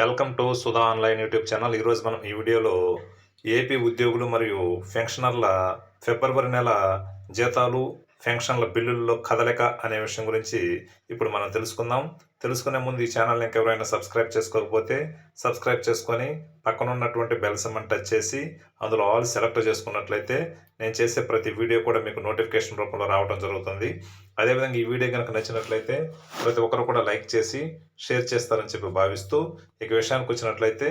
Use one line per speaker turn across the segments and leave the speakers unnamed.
Welcome to Sudha online YouTube channel. ఈరోజు మనం ఈ వీడియోలో ఏపీ ఉద్యోగులు మరియు పెన్షనర్ల ఫిబ్రవరి నెల జీతాలు పెన్షన్ల బిల్లుల్లో కదలిక అనే విషయం గురించి ఇప్పుడు మనం తెలుసుకుందాం. తెలుసుకునే ముందు ఈ ఛానల్ని ఇంకెవరైనా సబ్స్క్రైబ్ చేసుకోకపోతే సబ్స్క్రైబ్ చేసుకొని పక్కన ఉన్నటువంటి బెల్ సిమ్మని టచ్ చేసి అందులో ఆల్ సెలెక్ట్ చేసుకున్నట్లయితే నేను చేసే ప్రతి వీడియో కూడా మీకు నోటిఫికేషన్ రూపంలో రావడం జరుగుతుంది. అదేవిధంగా ఈ వీడియో కనుక నచ్చినట్లయితే ప్రతి ఒక్కరు కూడా లైక్ చేసి షేర్ చేస్తారని చెప్పి భావిస్తూ ఇక విషయానికి వచ్చినట్లయితే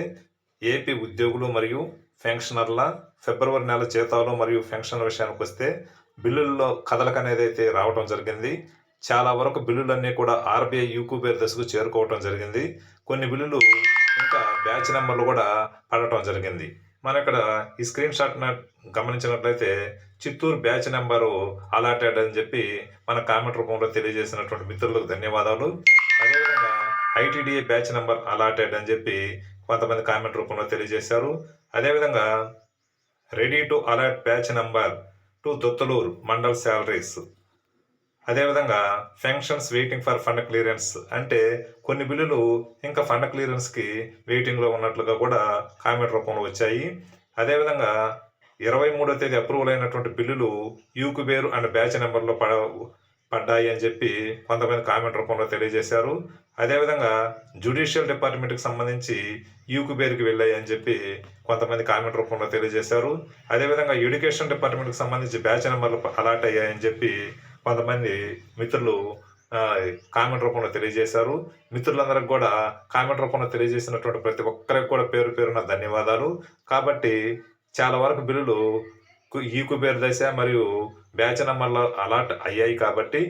ఏపీ ఉద్యోగులు మరియు పెన్షనర్ల ఫిబ్రవరి నెల జీతాలు మరియు పెన్షన్ల విషయానికి వస్తే బిల్లుల్లో కదలక అనేది అయితే రావడం జరిగింది చాలా వరకు బిల్లులన్నీ కూడా ఆర్బీఐ యూకూబేర్ దశకు చేరుకోవటం జరిగింది. కొన్ని బిల్లులు ఇంకా బ్యాచ్ నెంబర్లు కూడా పడటం జరిగింది. మన ఇక్కడ ఈ స్క్రీన్ షాట్ గమనించినట్లయితే చిత్తూరు బ్యాచ్ నెంబరు అలాటెడ్ అని చెప్పి మన కామెంట్ రూపంలో తెలియజేసినటువంటి మిత్రులకు ధన్యవాదాలు. అదేవిధంగా ఐటీడీఏ బ్యాచ్ నెంబర్ అలాటెడ్ అని చెప్పి కొంతమంది కామెంట్ రూపంలో తెలియజేశారు. అదేవిధంగా ready to allot batch number two Dothaluru mandal salaries. అదేవిధంగా functions waiting for fund clearance అంటే కొన్ని బిల్లులు ఇంకా ఫండ్ క్లియరెన్స్కి వెయిటింగ్లో ఉన్నట్లుగా కూడా కామెంట్ రూపంలో వచ్చాయి. అదేవిధంగా ఇరవై మూడో తేదీ అప్రూవల్ అయినటువంటి బిల్లులు యూకుబేరు అండ్ బ్యాచ్ నెంబర్లో పడ పడ్డాయి అని చెప్పి కొంతమంది కామెంట్ రూపంలో తెలియజేశారు. అదేవిధంగా జ్యుడిషియల్ డిపార్ట్మెంట్కి సంబంధించి యూకుబేర్కి వెళ్ళాయి అని చెప్పి కొంతమంది కామెంట్ రూపంలో తెలియజేశారు. అదేవిధంగా ఎడ్యుకేషన్ డిపార్ట్మెంట్కి సంబంధించి బ్యాచ్ నెంబర్లు అలాట్ అయ్యాయని చెప్పి కొంతమంది మిత్రులు కామెంట్ రూపంలో తెలియజేశారు. మిత్రులందరికి కూడా కామెంట్ రూపంలో తెలియజేసినటువంటి ప్రతి ఒక్కరికి కూడా పేరు పేరున ధన్యవాదాలు. కాబట్టి చాలా వరకు బిల్లులు ఈ కుబేర్ దశ మరియు బ్యాచ్ నెంబర్లు అలాట్ అయ్యాయి కాబట్టి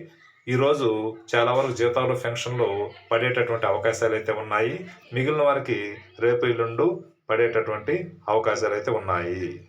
ఈరోజు చాలా వరకు జీతాలు పెన్షన్లు పడేటటువంటి అవకాశాలు అయితే ఉన్నాయి. మిగిలిన వారికి రేపు ఎల్లుండు పడేటటువంటి అవకాశాలు అయితే ఉన్నాయి.